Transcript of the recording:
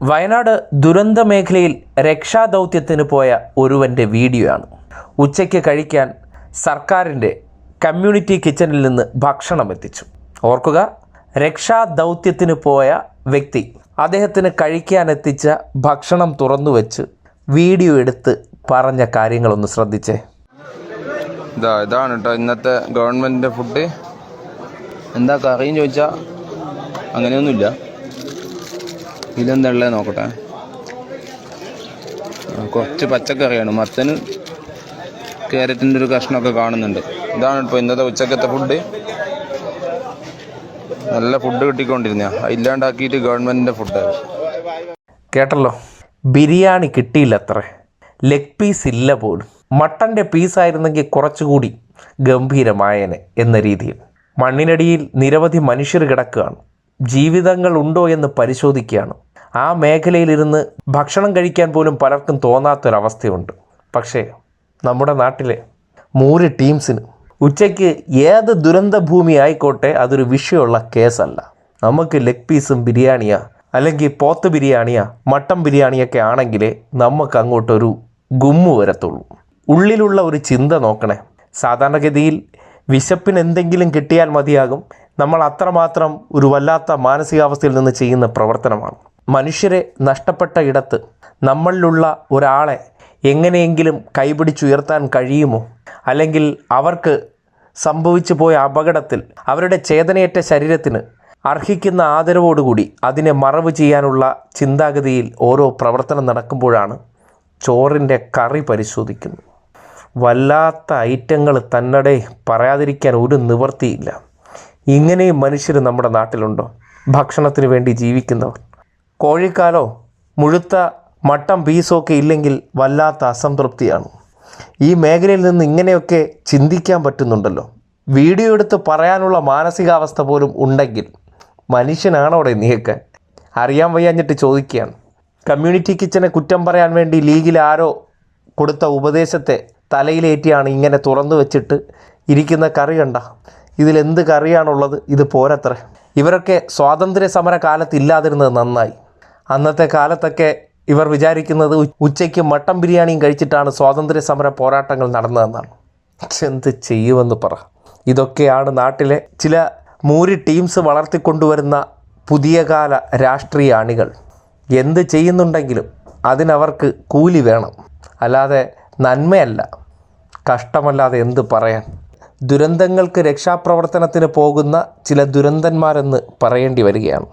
വയനാട് ദുരന്ത മേഖലയിൽ രക്ഷാദൗത്യത്തിന് പോയ ഒരുവന്റെ വീഡിയോയാണ്. ഉച്ചയ്ക്ക് കഴിക്കാൻ സർക്കാരിന്റെ കമ്മ്യൂണിറ്റി കിച്ചണിൽ നിന്ന് ഭക്ഷണം എത്തിച്ചു. ഓർക്കുക രക്ഷാദൗത്യത്തിന് പോയ വ്യക്തി അദ്ദേഹത്തിന് കഴിക്കാൻ എത്തിച്ച ഭക്ഷണം തുറന്നു വെച്ച് വീഡിയോ എടുത്ത് പറഞ്ഞ കാര്യങ്ങളൊന്ന് ശ്രദ്ധിച്ചേ. ഇതാ ഇതാണ് കേട്ടോ ഇന്നത്തെ ഗവൺമെന്റിന്റെ ഫുഡ്. എന്താ കറിയും ചോദിച്ചാൽ അങ്ങനെയൊന്നുമില്ല. ഇതെന്താ നോക്കട്ടെ. കുറച്ച് പച്ചക്കറിയാണ്. മത്തന് ക്യാരറ്റിന്റെ ഒരു കഷ്ണമൊക്കെ കാണുന്നുണ്ട്. ഇതാണ് ഇപ്പോൾ ഇന്നത്തെ ഉച്ചക്കത്തെ ഫുഡ് നല്ല ഫുഡ് കിട്ടിക്കൊണ്ടിരുന്ന ഇല്ലാണ്ടാക്കിയിട്ട് ഗവൺമെന്റിന്റെ ഫുഡാണ് കേട്ടല്ലോ? ബിരിയാണി കിട്ടിയില്ല അത്രേ ലെഗ് പീസ് ഇല്ല പോലും. മട്ടന്റെ പീസായിരുന്നെങ്കിൽ കുറച്ചുകൂടി ഗംഭീരമായനെ എന്ന രീതിയിൽ. മണ്ണിനടിയിൽ നിരവധി മനുഷ്യർ കിടക്കുകയാണ്. ജീവിതങ്ങൾ ഉണ്ടോ എന്ന് പരിശോധിക്കുകയാണ്. ആ മേഖലയിലിരുന്ന് ഭക്ഷണം കഴിക്കാൻ പോലും പലർക്കും തോന്നാത്തൊരവസ്ഥയുണ്ട്. പക്ഷേ നമ്മുടെ നാട്ടിലെ മൂര് ടീംസിന് ഉച്ചയ്ക്ക് ഏത് ദുരന്ത ഭൂമി ആയിക്കോട്ടെ അതൊരു വിഷയമുള്ള കേസല്ല. നമുക്ക് ലെഗ് പീസും ബിരിയാണിയാ അല്ലെങ്കിൽ പോത്ത് ബിരിയാണിയാ മട്ടൻ ബിരിയാണിയൊക്കെ ആണെങ്കിലേ നമുക്ക് അങ്ങോട്ടൊരു ഗുമ്മു വരത്തുള്ളൂ. ഉള്ളിലുള്ള ഒരു ചിന്ത നോക്കണേ. സാധാരണഗതിയിൽ വിശപ്പിന് എന്തെങ്കിലും കിട്ടിയാൽ മതിയാകും. നമ്മൾ അത്രമാത്രം ഒരു വല്ലാത്ത മാനസികാവസ്ഥയിൽ നിന്ന് ചെയ്യുന്ന പ്രവർത്തനമാണ്. മനുഷ്യരെ നഷ്ടപ്പെട്ട ഇടത്ത് നമ്മളിലുള്ള ഒരാളെ എങ്ങനെയെങ്കിലും കൈപിടിച്ചുയർത്താൻ കഴിയുമോ? അല്ലെങ്കിൽ അവർക്ക് സംഭവിച്ചു പോയ അപകടത്തിൽ അവരുടെ ചേതനയേറ്റ ശരീരത്തിന് അർഹിക്കുന്ന ആദരവോടുകൂടി അതിനെ മറവ് ചെയ്യാനുള്ള ചിന്താഗതിയിൽ ഓരോ പ്രവർത്തനം നടക്കുമ്പോഴാണ് ചോറിന്റെ കറി പരിശോധിക്കുന്നത്. വല്ലാത്ത ഐറ്റങ്ങൾ തന്നടെ പറയാതിരിക്കാൻ ഒരു നിവൃത്തിയില്ല. ഇങ്ങനെയും മനുഷ്യർ നമ്മുടെ നാട്ടിലുണ്ടോ? ഭക്ഷണത്തിന് വേണ്ടി ജീവിക്കുന്നവർ. കോഴിക്കാലോ മുഴുത്ത മട്ടം പീസോ ഒക്കെ ഇല്ലെങ്കിൽ വല്ലാത്ത അസംതൃപ്തിയാണ്. ഈ മേഖലയിൽ നിന്ന് ഇങ്ങനെയൊക്കെ ചിന്തിക്കാൻ പറ്റുന്നുണ്ടല്ലോ. വീഡിയോ എടുത്ത് പറയാനുള്ള മാനസികാവസ്ഥ പോലും ഉണ്ടെങ്കിൽ മനുഷ്യനാണോടെ നീയൊക്കെ? അറിയാൻ വയ്യാഞ്ഞിട്ട് ചോദിക്കുകയാണ്. കമ്മ്യൂണിറ്റി കിച്ചനെ കുറ്റം പറയാൻ വേണ്ടി ലീഗിൽ ആരോ കൊടുത്ത ഉപദേശത്തെ തലയിലേറ്റിയാണ് ഇങ്ങനെ തുറന്നു വെച്ചിട്ട് ഇരിക്കുന്ന കറി കണ്ട. ഇതിലെന്ത് കറിയാണുള്ളത്? ഇത് പോരത്ര. ഇവരൊക്കെ സ്വാതന്ത്ര്യ സമര കാലത്ത് ഇല്ലാതിരുന്നത് നന്നായി. അന്നത്തെ കാലത്തൊക്കെ ഇവർ വിചാരിക്കുന്നത് ഉച്ചയ്ക്ക് മട്ടൻ ബിരിയാണിയും കഴിച്ചിട്ടാണ് സ്വാതന്ത്ര്യ സമര പോരാട്ടങ്ങൾ നടന്നതെന്നാണ്. എന്ത് ചെയ്യുമെന്ന് പറ. ഇതൊക്കെയാണ് നാട്ടിലെ ചില മൂരി ടീംസ് വളർത്തിക്കൊണ്ടുവരുന്ന പുതിയ കാല രാഷ്ട്രീയ അണികൾ. എന്ത് ചെയ്യുന്നുണ്ടെങ്കിലും അതിനവർക്ക് കൂലി വേണം. അല്ലാതെ നന്മയല്ല. കഷ്ടമല്ലാതെ എന്ത് പറയാൻ. ദുരന്തങ്ങൾക്ക് രക്ഷാപ്രവർത്തനത്തിന് പോകുന്ന ചില ദുരന്തന്മാരെന്ന് പറയേണ്ടി വരികയാണ്.